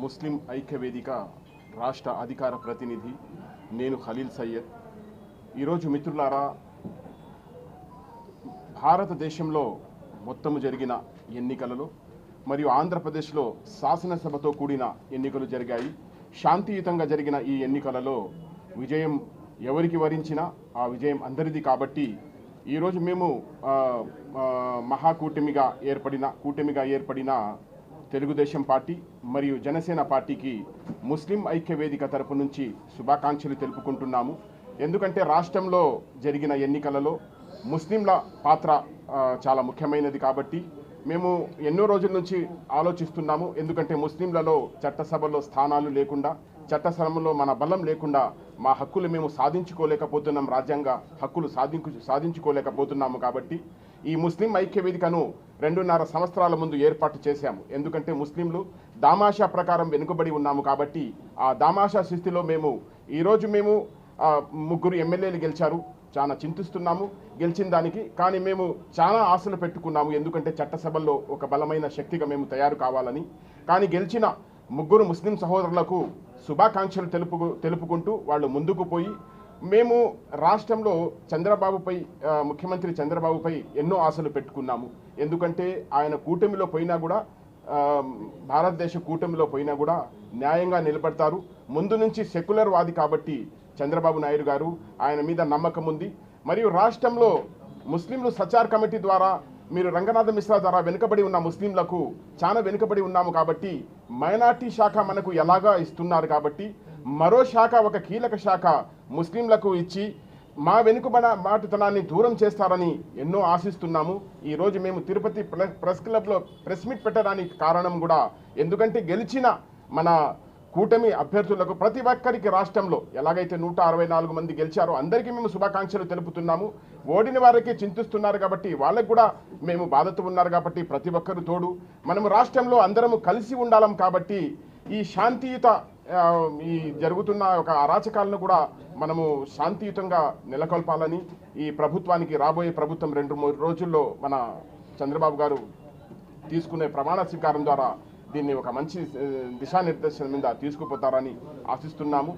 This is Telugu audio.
ముస్లిం ఐక్యవేదిక రాష్ట్ర అధికార ప్రతినిధి నేను ఖలీల్ సయ్యద్. ఈరోజు మిత్రులారా భారతదేశంలో మొత్తము జరిగిన ఎన్నికలలో మరియు ఆంధ్రప్రదేశ్లో శాసనసభతో కూడిన ఎన్నికలు జరిగాయి. శాంతియుతంగా జరిగిన ఈ ఎన్నికలలో విజయం ఎవరికి వరించినా ఆ విజయం అందరిది కాబట్టి ఈరోజు మేము మహాకూటమిగా ఏర్పడిన కూటమిగా ఏర్పడిన తెలుగుదేశం పార్టీ మరియు జనసేన పార్టీకి ముస్లిం ఐక్య వేదిక తరపు నుంచి శుభాకాంక్షలు తెలుపుకుంటున్నాము. ఎందుకంటే రాష్ట్రంలో జరిగిన ఎన్నికలలో ముస్లింల పాత్ర చాలా ముఖ్యమైనది కాబట్టి మేము ఎన్నో రోజుల నుంచి ఆలోచిస్తున్నాము. ఎందుకంటే ముస్లింలలో చట్టసభలో స్థానాలు లేకుండా చట్టస్థలంలో మన బలం లేకుండా మా హక్కులు మేము సాధించుకోలేకపోతున్నాం రాజ్యాంగ హక్కులు సాధించు సాధించుకోలేకపోతున్నాము కాబట్టి ఈ ముస్లిం ఐక్య వేదికను రెండున్నర సంవత్సరాల ముందు ఏర్పాటు చేశాము. ఎందుకంటే ముస్లింలు దామాషా ప్రకారం వెనుకబడి ఉన్నాము కాబట్టి ఆ దామాషా స్థితిలో మేము ఈరోజు మేము ముగ్గురు ఎమ్మెల్యేలు గెలిచారు. చాలా చింతిస్తున్నాము గెలిచిన దానికి కానీ మేము చాలా ఆశలు పెట్టుకున్నాము. ఎందుకంటే చట్టసభల్లో ఒక బలమైన శక్తిగా మేము తయారు కావాలని. కానీ గెలిచిన ముగ్గురు ముస్లిం సహోదరులకు శుభాకాంక్షలు తెలుపు తెలుపుకుంటూ వాళ్ళు ముందుకు పోయి మేము రాష్ట్రంలో చంద్రబాబుపై ముఖ్యమంత్రి చంద్రబాబుపై ఎన్నో ఆశలు పెట్టుకున్నాము. ఎందుకంటే ఆయన కూటమిలో పోయినా కూడా భారతదేశ కూటమిలో పోయినా కూడా న్యాయంగా నిలబడతారు. ముందు నుంచి సెక్యులర్ వాది కాబట్టి చంద్రబాబు నాయుడు గారు ఆయన మీద నమ్మకం ఉంది. మరియు రాష్ట్రంలో ముస్లింలు సచార్ కమిటీ ద్వారా మీరు రంగనాథ మిశ్రా ద్వారా వెనుకబడి ఉన్న ముస్లింలకు చాలా వెనుకబడి ఉన్నాము కాబట్టి మైనార్టీ శాఖ మనకు ఎలాగా ఇస్తున్నారు కాబట్టి మరో శాఖ ఒక కీలక శాఖ ముస్లింలకు ఇచ్చి మా వెనుకబడ మాటుతనాన్ని దూరం చేస్తారని ఎన్నో ఆశిస్తున్నాము. ఈ రోజు మేము తిరుపతి ప్రెస్ క్లబ్లో ప్రెస్ మీట్ పెట్టడానికి కారణం కూడా ఎందుకంటే గెలిచిన మన కూటమి అభ్యర్థులకు ప్రతి ఒక్కరికి రాష్ట్రంలో ఎలాగైతే నూట అరవై నాలుగు మంది గెలిచారో అందరికీ మేము శుభాకాంక్షలు తెలుపుతున్నాము. ఓడిన వారికి చింతిస్తున్నారు కాబట్టి వాళ్ళకు కూడా మేము బాధతో ఉన్నారు కాబట్టి ప్రతి ఒక్కరు తోడు. మనము రాష్ట్రంలో అందరము కలిసి ఉండాలం కాబట్టి ఈ శాంతియుత ఈ జరుగుతున్న ఒక అరాచకాలను కూడా మనము శాంతియుతంగా నెలకొల్పాలని ఈ ప్రభుత్వానికి రాబోయే ప్రభుత్వం రెండు మూడు రోజుల్లో మన చంద్రబాబు గారు తీసుకునే ప్రమాణ స్వీకారం ద్వారా దీన్ని ఒక మంచి దిశానిర్దేశం మీద తీసుకుపోతారని ఆశిస్తున్నాము.